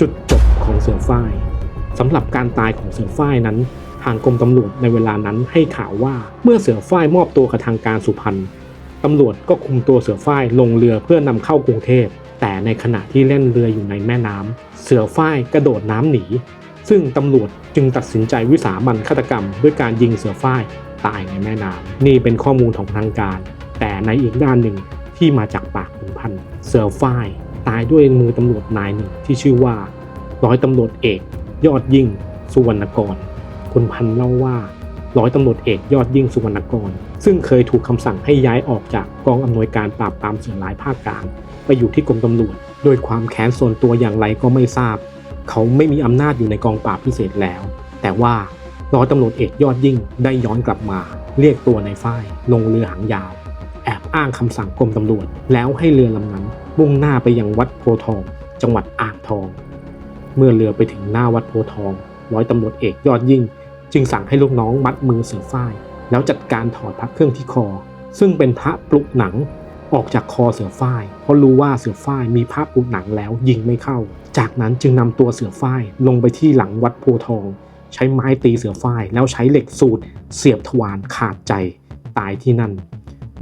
จุดจบของเสือฝ้ายสำหรับการตายของเสือฝ้ายนั้น ทางกรมตำรวจในเวลานั้นให้ข่าวว่าเมื่อเสือฝ้ายมอบตัวกับทางการสุพรรณตำรวจก็คุมตัวเสือฝ้ายลงเรือเพื่อนำเข้ากรุงเทพ แต่ในขณะที่เล่นเรืออยู่ในแม่น้ำเสือฝ้ายกระโดดน้ำหนี ซึ่งตำรวจจึงตัดสินใจวิสามันฆาตกรรม ด้วยการยิงเสือฝ้ายตายในแม่น้ำนี่เป็นข้อมูลของทางการ แต่ในอีกด้านหนึ่งที่มาจากปากขุนพันเสือฝ้าย ตายด้วยมือตำรวจนายหนึ่งที่ชื่อว่าร้อยตำรวจเอก ยอดยิ่งสุวรรณกรคุณพันเล่าว่าร้อยตำรวจเอกยอดยิ่งสุวรรณกร ซึ่งเคยถูกคำสั่งให้ย้ายออกจากกองอำนวยการปราบปรามเสือร้ายภาคกลางไปอยู่ที่กรมตำรวจ โดยความแค้นส่วนตัวอย่างไรก็ไม่ทราบ เขาไม่มีอำนาจอยู่ในกองปราบพิเศษแล้ว แต่ว่าร้อยตำรวจเอกยอดยิ่งได้ย้อนกลับมา เรียกตัวในฝ้ายลงเรือหางยาว แอบอ้างคำสั่งกรมตำรวจ แล้วให้เรือลำนั้นมุ่งหน้าไปยังวัดโพทอง จังหวัดอ่างทอง เมื่อเรือไปถึงหน้าวัดโพทอง ร้อยตำรวจเอกยอดยิ่ง จึงสั่งให้ลูกน้องมัดมือเสือฝ้าย แล้วจัดการถอดพระเครื่องที่คอ ซึ่งเป็นพระปลุกหนังออกจากคอเสือฝ้าย เพราะรู้ว่าเสือฝ้ายมีพระปลุกหนังแล้วยิงไม่เข้า จากนั้นจึงนำตัวเสือฝ้ายลงไปที่หลังวัดโพทอง ใช้ไม้ตีเสือฝ้ายแล้วใช้เหล็กสูดเสียบทวารขาดใจตายที่นั่น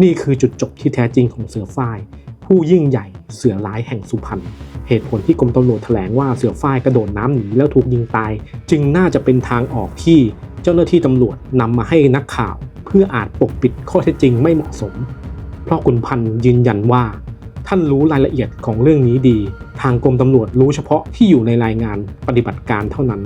นี่คือจุดจบที่แท้จริงของเสือฝ้าย ผู้ยิ่งใหญ่เสือร้ายแห่งสุพรรณเหตุผลที่กรมตำรวจแถลงว่าเสือฝ้ายกระโดดน้ำหนีแล้วถูกยิงตาย จึงน่าจะเป็นทางออกที่เจ้าหน้าที่ตำรวจนำมาให้นักข่าว เพื่ออาจปกปิดข้อเท็จจริงไม่เหมาะสม เพราะคุณพันธ์ยืนยันว่า ท่านรู้รายละเอียดของเรื่องนี้ดี ทางกรมตำรวจรู้เฉพาะที่อยู่ในรายงานปฏิบัติการเท่านั้น